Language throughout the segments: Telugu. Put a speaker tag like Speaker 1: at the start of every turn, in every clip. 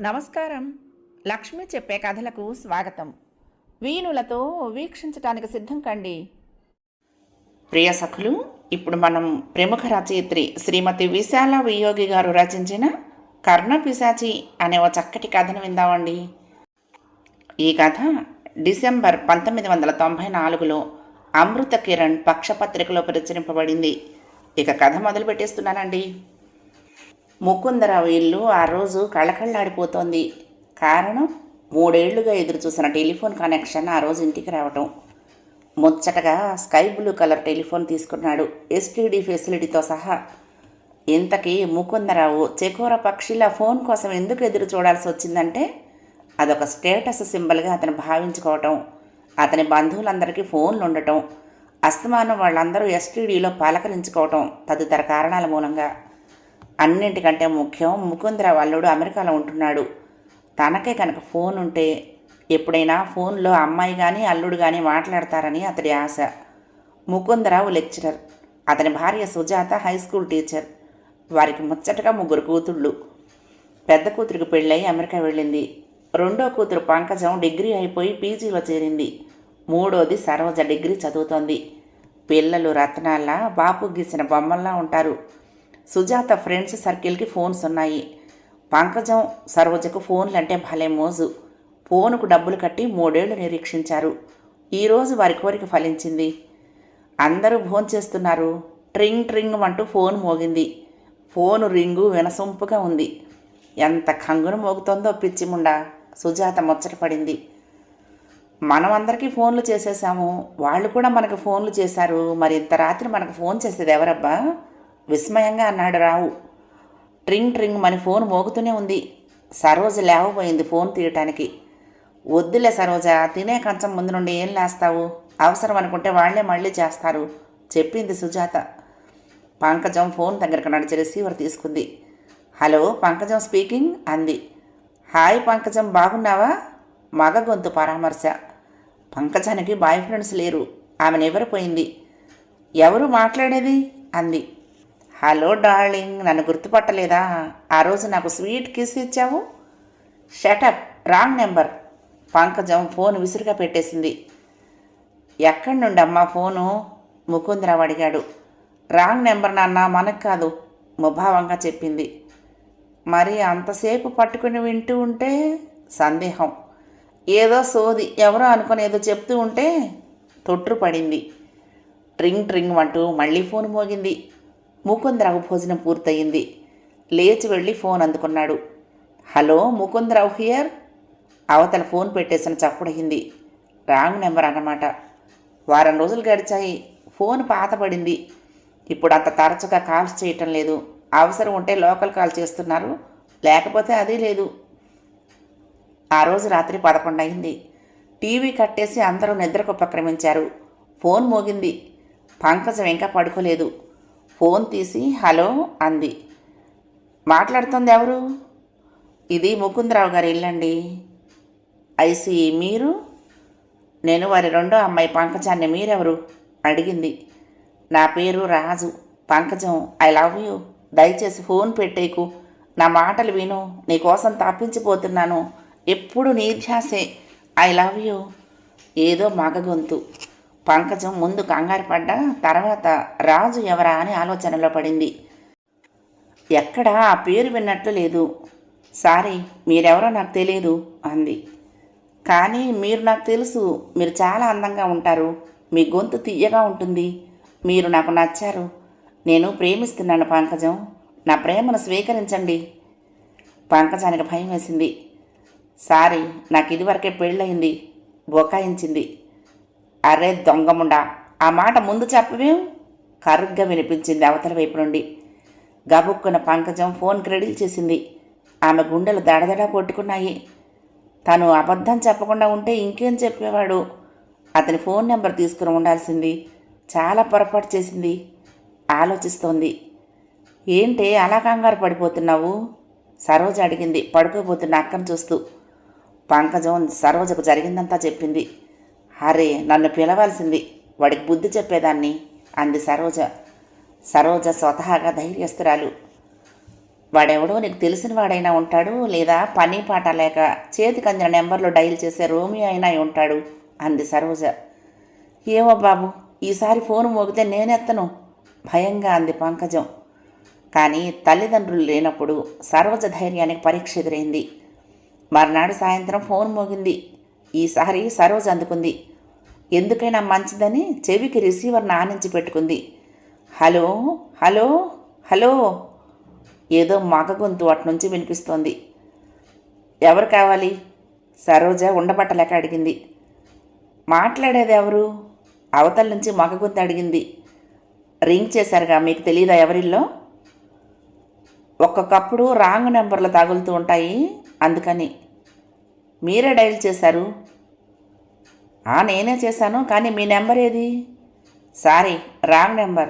Speaker 1: నమస్కారం. లక్ష్మి చెప్పే కథలకు స్వాగతం. వీణులతో వీక్షించటానికి సిద్ధం కండి. ప్రియ సఖులు ఇప్పుడు మనం ప్రముఖ రచయిత్రి శ్రీమతి విశాల వియోగి గారు రచించిన కర్ణ పిశాచి అనే ఓ చక్కటి కథను విందామండి. ఈ కథ డిసెంబర్ పంతొమ్మిది వందల తొంభై నాలుగులో అమృత కిరణ్ పక్షపత్రికలో ప్రచురింపబడింది. ఇక కథ మొదలు పెట్టేస్తున్నానండి ముకుందరావు ఇల్లు ఆ రోజు కళకళ్ళాడిపోతోంది కారణం మూడేళ్ళుగా ఎదురు చూసిన టెలిఫోన్ కనెక్షన్ ఆ రోజు ఇంటికి రావటం. ముచ్చటగా స్కై బ్లూ కలర్ టెలిఫోన్ తీసుకున్నాడు. ఎస్టీడీ ఫెసిలిటీతో సహా. ఇంతకీ ముకుందరావు చెకోర పక్షిలా ఫోన్ కోసం ఎందుకు ఎదురు చూడాల్సి వచ్చిందంటే అదొక స్టేటస్ సింబల్గా అతను భావించుకోవటం. అతని బంధువులందరికీ ఫోన్లు ఉండటం. అస్తమానం వాళ్ళందరూ ఎస్టీడీలో పలకరించుకోవటం తదితర కారణాల మూలంగా. అన్నింటికంటే ముఖ్యం ముకుందరావు అల్లుడు అమెరికాలో ఉంటున్నాడు. తనకే కనుక ఫోన్ ఉంటే ఎప్పుడైనా ఫోన్లో అమ్మాయి కానీ అల్లుడు కానీ మాట్లాడతారని అతడి ఆశ. ముకుందరావు లెక్చరర్. అతని భార్య సుజాత హై స్కూల్ టీచర్. వారికి ముచ్చటగా ముగ్గురు కూతుళ్ళు. పెద్ద కూతురికి పెళ్ళై అమెరికా వెళ్ళింది. రెండో కూతురు పంకజం డిగ్రీ అయిపోయి పీజీలో చేరింది. మూడోది సరోజ డిగ్రీ చదువుతోంది. పిల్లలు రత్నాల్లా బాపు గీసిన బొమ్మల్లా ఉంటారు. సుజాత ఫ్రెండ్స్ సర్కిల్కి ఫోన్స్ ఉన్నాయి. పంకజం సరోజకు ఫోన్లు అంటే భలే మోజు. ఫోనుకు డబ్బులు కట్టి మూడేళ్ళు నిరీక్షించారు. ఈరోజు వారి కోరిక ఫలించింది. అందరూ భోంచేస్తున్నారు ట్రింగ్ ట్రింగ్ అంటూ ఫోన్ మోగింది. ఫోను రింగు వినసొంపుగా ఉంది. ఎంత కంగును మోగుతోందో పిచ్చిముండా. సుజాత ముచ్చటపడింది మనం అందరికీ ఫోన్లు చేసేసాము వాళ్ళు కూడా మనకు ఫోన్లు చేశారు. మరి ఇంత రాత్రి మనకు ఫోన్ చేసేది ఎవరబ్బా? విస్మయంగా అన్నాడు రావు. ట్రింగ్ ట్రింగ్ మన ఫోన్ మోగుతూనే ఉంది. సరోజ లేవబోయింది ఫోన్ తీయటానికి. వద్దులే సరోజ తినే కంచం ముందు నుండి ఏం లేస్తావు? అవసరం అనుకుంటే వాళ్ళే మళ్ళీ చేస్తారు. చెప్పింది సుజాత. పంకజం ఫోన్ దగ్గరకు నడిచి రిసీవర్ తీసుకుంది. Hello Pankajam speaking? అంది. హాయ్ పంకజం బాగున్నావా? మగ గొంతు పరామర్శ. పంకజానికి బాయ్ ఫ్రెండ్స్ లేరు. ఆమె నివ్వరిపోయింది. ఎవరు మాట్లాడేది? అంది. హలో డార్లింగ్ నన్ను గుర్తుపట్టలేదా? ఆ రోజు నాకు స్వీట్ కిస్ ఇచ్చావు? Shut up wrong number. Pankajam phone విసురుగా పెట్టేసింది. ఎక్కడి నుండి అమ్మా ఫోను? ముకుందరావు అడిగాడు. రాంగ్ నెంబర్ నాన్న మనకు కాదు ముభావంగా చెప్పింది. మరి అంతసేపు పట్టుకుని వింటూ ఉంటే సందేహం. ఏదో సోది ఎవరో అనుకుని ఏదో చెప్తూ ఉంటే తొట్టు పడింది. ట్రింగ్ ట్రింగ్ అంటూ మళ్ళీ ఫోన్ మోగింది. ముకుందరావు భోజనం పూర్తయింది. లేచి వెళ్ళి ఫోన్ అందుకున్నాడు. Hello Mukundarao here? అవతల ఫోన్ పెట్టేసిన చప్పుడయింది రాంగ్ నెంబర్ అన్నమాట. వారం రోజులు గడిచాయి. ఫోన్ పాతబడింది. ఇప్పుడు అంత తరచుగా కాల్స్ చేయటం లేదు. అవసరం ఉంటే లోకల్ కాల్ చేస్తున్నారు. లేకపోతే అది లేదు. ఆ రోజు రాత్రి పదకొండు అయింది. టీవీ కట్టేసి అందరూ నిద్రకు ఉపక్రమించారు. ఫోన్ మోగింది. పంకజం ఇంకా పడుకోలేదు. ఫోన్ తీసి హలో అంది. మాట్లాడుతుంది ఎవరు? ఇది ముకుందరావు గారి ఇల్లండి. ఐసి మీరు? నేను వారి రెండో అమ్మాయి పంకజాన్ని మీరెవరు? అడిగింది. నా పేరు Raju. Pankajam I love you. దయచేసి ఫోన్ పెట్టేకు. నా మాటలు విను. నీకోసం తప్పించిపోతున్నాను. ఎప్పుడు నీ ధ్యాసే. I love you. ఏదో మగ గొంతు. పంకజం ముందు కంగారు పడ్డా తర్వాత రాజు ఎవరా అని ఆలోచనలో పడింది. ఎక్కడా ఆ పేరు విన్నట్లు లేదు. సారీ మీరెవరో నాకు తెలియదు అంది. కానీ మీరు నాకు తెలుసు మీరు చాలా అందంగా ఉంటారు మీ గొంతు తీయగా ఉంటుంది మీరు నాకు నచ్చారు. నేను ప్రేమిస్తున్నాను పంకజం నా ప్రేమను స్వీకరించండి. పంకజానికి భయం వేసింది. సారీ నాకు ఇదివరకే పెళ్ళయింది బొకాయించింది. అరే దొంగముండా ఆ మాట ముందు చెప్పవేం? కరుగ్గా వినిపించింది అవతల వైపు నుండి. గబుక్కున పంకజం ఫోన్ క్రెడిల్ చేసింది. ఆమె గుండెలు దడదడా కొట్టుకున్నాయి. తను అబద్ధం చెప్పకుండా ఉంటే ఇంకేం చెప్పేవాడు? అతని ఫోన్ నెంబర్ తీసుకుని ఉండాల్సింది. చాలా పొరపాటు చేసింది. ఆలోచిస్తోంది. ఏంటి అలా కంగారు పడిపోతున్నావు? సరోజ అడిగింది పడుకోబోతున్న అక్కను చూస్తూ. పంకజం సరోజకు జరిగిందంతా చెప్పింది. అరే నన్ను పిలవాల్సింది. వాడికి బుద్ధి చెప్పేదాన్ని. అంది సరోజ. సరోజ స్వతహాగా ధైర్యస్తురాలు. వాడెవడో నీకు తెలిసిన వాడైనా ఉంటాడు లేదా పని పాట లేక చేతికి అందిన నెంబర్లో డైల్ చేసే రోమియో అయినా ఉంటాడు అంది సరోజ. ఏమో బాబు ఈసారి ఫోన్ మోగితే నేనెత్తను భయంగా అంది పంకజం. కానీ తల్లిదండ్రులు లేనప్పుడు సరోజ ధైర్యానికి పరీక్ష ఎదురైంది. మర్నాడు సాయంత్రం ఫోన్ మోగింది. ఈసారి సరోజ అందుకుంది. ఎందుకైనా మంచిదని చెవికి రిసీవర్ నానించి పెట్టుకుంది. Hello hello hello. ఏదో మగ గొంతు అట్నుంచి వినిపిస్తోంది. ఎవరు కావాలి? సరోజ ఉండబట్టలేక అడిగింది. మాట్లాడేది ఎవరు? అవతల నుంచి మగ గొంతు అడిగింది. రింగ్ చేశారుగా మీకు తెలియదా ఎవరిల్లో? ఒక్కొక్కప్పుడు రాంగ్ నెంబర్లు తగులుతూ ఉంటాయి అందుకని. మీరే డైల్ చేశారు? ఆ నేనే చేశాను కానీ మీ నెంబర్ ఏది? Sorry wrong number.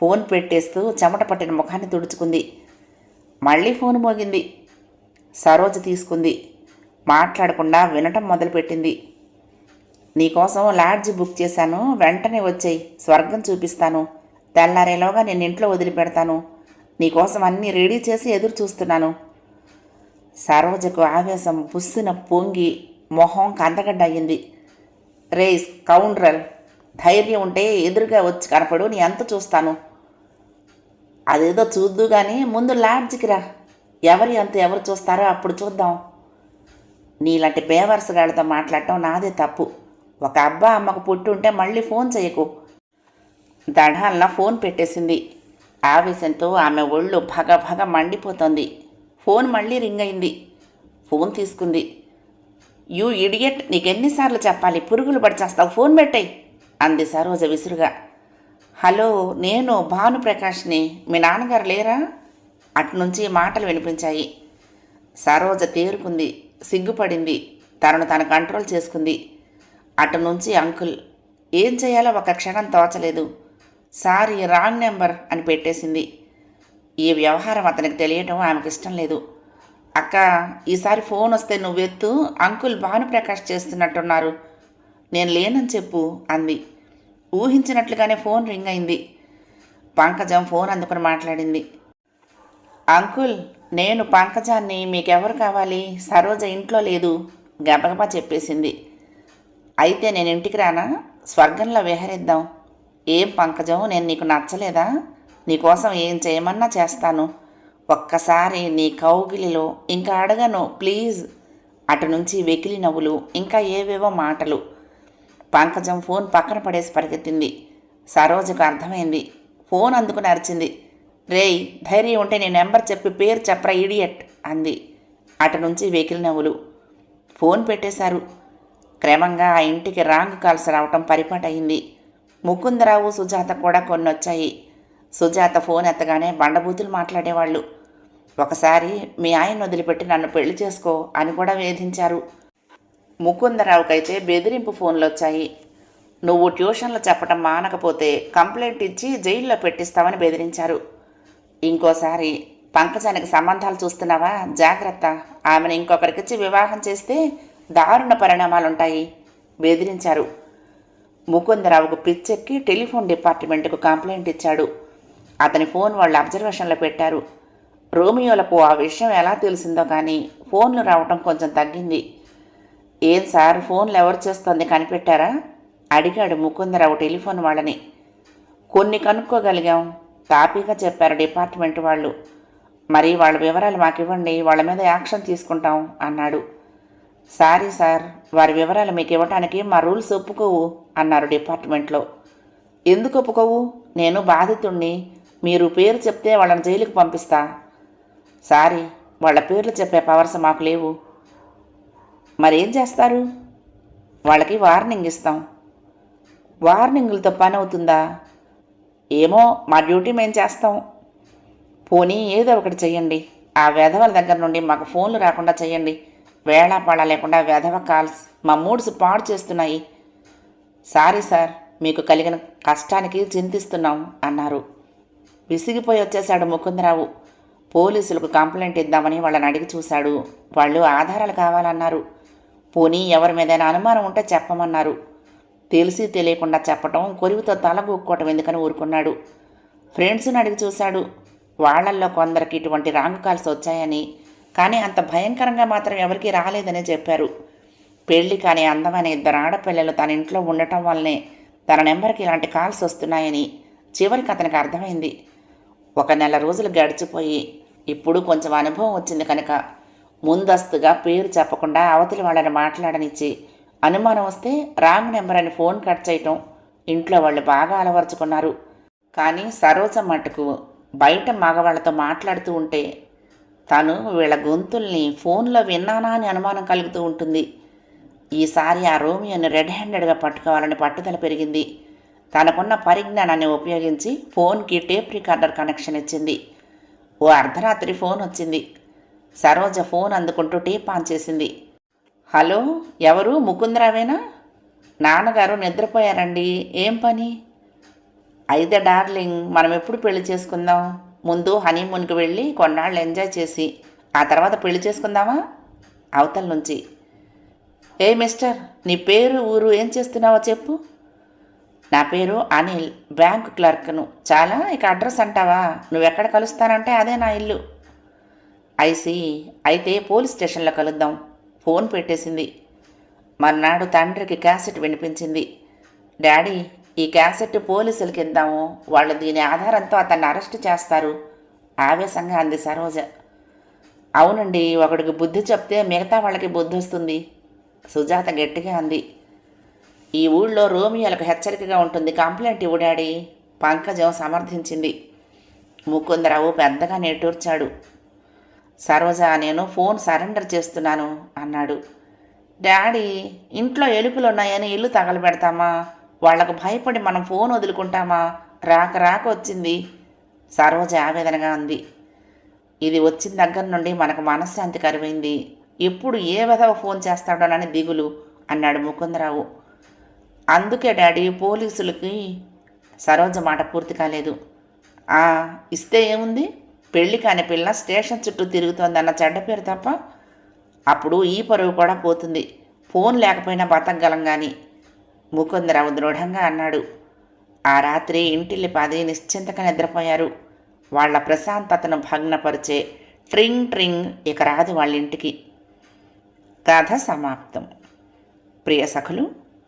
Speaker 1: ఫోన్ పెట్టేస్తూ చెమట పట్టిన ముఖాన్ని తుడుచుకుంది. మళ్ళీ ఫోన్ మోగింది. సరోజ తీసుకుంది. మాట్లాడకుండా వినటం మొదలుపెట్టింది. నీకోసం లాడ్జ్ బుక్ చేశాను వెంటనే వచ్చేయి స్వర్గం చూపిస్తాను. తెల్లారేలోగా నేను ఇంట్లో వదిలిపెడతాను. నీకోసం అన్నీ రెడీ చేసి ఎదురు చూస్తున్నాను. సరోజకు ఆవేశం బుస్సున పొంగి మొహం కందగడ్డ అయ్యింది రేస్ కౌండ్రల్ ధైర్యం ఉంటే ఎదురుగా వచ్చి కనపడు నీ ఎంత చూస్తాను. అదేదో చూద్దు కానీ ముందు లాడ్జికి రా. ఎవరి అంత ఎవరు చూస్తారో అప్పుడు చూద్దాం. నీలాంటి బేవర్స్ గాడితో మాట్లాడటం నాదే తప్పు. ఒక అబ్బా అమ్మకు పుట్టి ఉంటే మళ్ళీ ఫోన్ చేయకు. దఢాల్లా ఫోన్ పెట్టేసింది. ఆవేశంతో ఆమె ఒళ్ళు భగ భగ మండిపోతోంది. ఫోన్ మళ్ళీ రింగ్ అయింది. ఫోన్ తీసుకుంది. యూ ఇడియట్ నీకెన్నిసార్లు చెప్పాలి? పురుగులు పడిచేస్తావు ఫోన్ పెట్టాయి. అంది సరోజ విసురుగా. హలో నేను భానుప్రకాష్ని. మీ నాన్నగారు లేరా? అటు నుంచి మాటలు వినిపించాయి. సరోజ తేరుకుంది. సిగ్గుపడింది. తనను తను కంట్రోల్ చేసుకుంది. అటు నుంచి అంకుల్ ఏం చేయాలో ఒక క్షణం తోచలేదు. సారీ రాంగ్ నెంబర్ అని పెట్టేసింది. ఈ వ్యవహారం అతనికి తెలియటం ఆమెకు ఇష్టం లేదు. అక్క ఈసారి ఫోన్ వస్తే నువ్వెత్తు అంకుల్ భానుప్రకాష్ చేస్తున్నట్టున్నారు. నేను లేనని చెప్పు అంది. ఊహించినట్లుగానే ఫోన్ రింగ్ అయింది. పంకజం ఫోన్ అందుకుని మాట్లాడింది. అంకుల్ నేను పంకజాన్ని మీకెవరు కావాలి? సరోజ ఇంట్లో లేదు గబగబా చెప్పేసింది. అయితే నేను ఇంటికి రానా? స్వర్గంలో విహరిద్దాం. ఏం పంకజం నేను నీకు నచ్చలేదా? నీకోసం ఏం చేయమన్నా చేస్తాను. ఒక్కసారి నీ కౌగిలిలో ఇంకా అడగను ప్లీజ్. అటు నుంచి వెకిలి నవ్వులు ఇంకా ఏవేవో మాటలు. పంకజం ఫోన్ పక్కన పడేసి పరిగెత్తింది. సరోజకు అర్థమైంది. ఫోన్ అందుకుని అరిచింది. రేయ్ ధైర్యం ఉంటే నీ నెంబర్ చెప్పి పేరు చెప్పరా ఇడియట్ అంది. అటు నుంచి వెకిలి నవ్వులు. ఫోన్ పెట్టేశారు. క్రమంగా ఆ ఇంటికి రాంగ్ కాల్స్ రావటం పరిపాటయింది. ముకుందరావు సుజాత కూడా కొన్ని వచ్చాయి సుజాత ఫోన్ ఎత్తగానే బండబూతులు మాట్లాడేవాళ్ళు. ఒకసారి మీ ఆయన వదిలిపెట్టి నన్ను పెళ్ళి చేసుకో అని కూడా వేధించారు. ముకుందరావుకైతే బెదిరింపు ఫోన్లు వచ్చాయి నువ్వు ట్యూషన్లు చెప్పటం మానకపోతే కంప్లైంట్ ఇచ్చి జైల్లో పెట్టిస్తామని బెదిరించారు. ఇంకోసారి పంకజానికి సంబంధాలు చూస్తున్నావా? జాగ్రత్త. ఆమెను ఇంకొకరికిచ్చి వివాహం చేస్తే దారుణ పరిణామాలుంటాయి బెదిరించారు. ముకుందరావుకు పిచ్చెక్కి టెలిఫోన్ డిపార్ట్మెంట్కు కంప్లైంట్ ఇచ్చాడు. అతని ఫోన్ వాళ్ళు అబ్జర్వేషన్లో పెట్టారు. రోమియోలకు ఆ విషయం ఎలా తెలిసిందో కానీ ఫోన్లు రావటం కొంచెం తగ్గింది. ఏం సార్ ఫోన్లు ఎవరు చేస్తోంది కనిపెట్టారా? అడిగాడు ముకుందరావు టెలిఫోన్ వాళ్ళని. కొన్ని కనుక్కోగలిగాం తాపీగా చెప్పారు డిపార్ట్మెంట్ వాళ్ళు. మరి వాళ్ళ వివరాలు మాకు ఇవ్వండి వాళ్ళ మీద యాక్షన్ తీసుకుంటాం అన్నాడు. సారీ సార్ వారి వివరాలు మీకు ఇవ్వటానికి మా రూల్స్ ఒప్పుకోవు అన్నారు డిపార్ట్మెంట్లో. ఎందుకు ఒప్పుకోవు? నేను బాధితుణ్ణి మీరు పేరు చెప్తే వాళ్ళని జైలుకి పంపిస్తా. సారీ వాళ్ళ పేర్లు చెప్పే పవర్స్ మాకు లేవు. మరేం చేస్తారు? వాళ్ళకి వార్నింగ్ ఇస్తాం. వార్నింగులతో పని అవుతుందా? ఏమో మా డ్యూటీ మేము చేస్తాం. పోనీ ఏదో ఒకటి చెయ్యండి. ఆ వెధవల దగ్గర నుండి మాకు ఫోన్లు రాకుండా చెయ్యండి. వేళాపాళ లేకుండా వెధవ కాల్స్ మా మూడ్స్ పాడు చేస్తున్నాయి. సారీ సార్ మీకు కలిగిన కష్టానికి చింతిస్తున్నాం అన్నారు. విసిగిపోయి వచ్చేశాడు ముకుందరావు. పోలీసులకు కంప్లైంట్ ఇద్దామని వాళ్ళని అడిగి చూశాడు. వాళ్ళు ఆధారాలు కావాలన్నారు. పోనీ ఎవరి మీదైనా అనుమానం ఉంటే చెప్పమన్నారు. తెలిసి తెలియకుండా చెప్పటం కొరివితో తలగొక్కోవటం ఎందుకని ఊరుకున్నాడు. ఫ్రెండ్స్ని అడిగి చూశాడు. వాళ్ళల్లో కొందరికి ఇటువంటి రాంగ్ కాల్స్ వచ్చాయని కానీ అంత భయంకరంగా మాత్రం ఎవరికీ రాలేదని చెప్పారు. పెళ్ళి కాని అందమైన ఇద్దరు ఆడపిల్లలు తన ఇంట్లో ఉండటం వల్లనే తన నెంబర్కి ఇలాంటి కాల్స్ వస్తున్నాయని చివరికి అతనికి అర్థమైంది. ఒక నెల రోజులు గడిచిపోయి ఇప్పుడు కొంచెం అనుభవం వచ్చింది కనుక ముందస్తుగా పేరు చెప్పకుండా అవతలి వాళ్ళని మాట్లాడనిచ్చి అనుమానం వస్తే రాంగ్ నెంబర్ అని ఫోన్ కట్ చేయటం ఇంట్లో వాళ్ళు బాగా అలవరుచుకున్నారు. కానీ సరోజ మటుకు బయట మగవాళ్ళతో మాట్లాడుతూ ఉంటే తను వీళ్ళ గొంతుల్ని ఫోన్లో విన్నానా అని అనుమానం కలుగుతూ ఉంటుంది. ఈసారి ఆ రోమియోని రెడ్ హ్యాండెడ్గా పట్టుకోవాలని పట్టుదల పెరిగింది. తనకున్న పరిజ్ఞానాన్ని ఉపయోగించి ఫోన్కి టేప్ రికార్డర్ కనెక్షన్ ఇచ్చింది. ఓ అర్ధరాత్రి ఫోన్ వచ్చింది. సరోజ ఫోన్ అందుకుంటూ టేప్ ఆన్ చేసింది. హలో ఎవరు? ముకుందరావేనా? నాన్నగారు నిద్రపోయారండి. ఏం పని? అయితే డార్లింగ్ మనం ఎప్పుడు పెళ్ళి చేసుకుందాం? ముందు హనీమూన్కి వెళ్ళి కొన్నాళ్ళు ఎంజాయ్ చేసి ఆ తర్వాత పెళ్ళి చేసుకుందామా? అవతల నుంచి. ఏ మిస్టర్ నీ పేరు ఊరు ఏం చేస్తున్నావో చెప్పు. నా పేరు అనిల్. బ్యాంక్ క్లర్క్ను. చాలా ఇక అడ్రస్ అంటావా? నువ్వెక్కడ కలుస్తానంటే అదే నా ఇల్లు. ఐసి అయితే పోలీస్ స్టేషన్లో కలుద్దాం. ఫోన్ పెట్టేసింది. మర్నాడు తండ్రికి క్యాసెట్ వినిపించింది. డాడీ ఈ క్యాసెట్ పోలీసులకి ఇద్దాము వాళ్ళు దీని ఆధారంతో అతన్ని అరెస్ట్ చేస్తారు. ఆవేశంగా అంది సరోజ. అవునండి ఒకడికి బుద్ధి చెప్తే మిగతా వాళ్ళకి బుద్ధి వస్తుంది. సుజాత గట్టిగా అంది. ఈ ఊళ్ళో రోమియోలకు హెచ్చరికగా ఉంటుంది. కంప్లైంట్ ఇవ్వు డాడీ. పంకజం సమర్థించింది. ముకుందరావు పెద్దగా నేటూర్చాడు. సరోజ నేను ఫోన్ సరెండర్ చేస్తున్నాను అన్నాడు. డాడీ ఇంట్లో ఎలుకలు ఉన్నాయని ఇల్లు తగలబెడతామా? వాళ్ళకు భయపడి మనం ఫోన్ వదులుకుంటామా? రాక రాక వచ్చింది. సరోజ ఆవేదనగా ఉంది ఇది వచ్చిన దగ్గర నుండి మనకు మనశ్శాంతి కరువైంది ఎప్పుడు ఏ విధవ ఫోన్ చేస్తాడోనని దిగులు అన్నాడు ముకుందరావు. అందుకే డాడీ పోలీసులకి సరోజ మాట పూర్తి కాలేదు. "ఆ, ఇస్తే ఏముంది? పెళ్ళి కాని పిల్ల స్టేషన్ చుట్టూ తిరుగుతోందన్న చెడ్డ పేరు తప్ప అప్పుడు ఈ పరువు కూడా పోతుంది. ఫోన్ లేకపోయినా బతకగలం కానీ ముకుందరావు దృఢంగా అన్నాడు. ఆ రాత్రి ఇంటిల్లి పది నిశ్చింతగా నిద్రపోయారు. వాళ్ళ ప్రశాంతతను భగ్నపరిచే ట్రింగ్ ట్రింగ్ ఇక రాదు వాళ్ళ ఇంటికి కథ సమాప్తం. ప్రియ సఖులు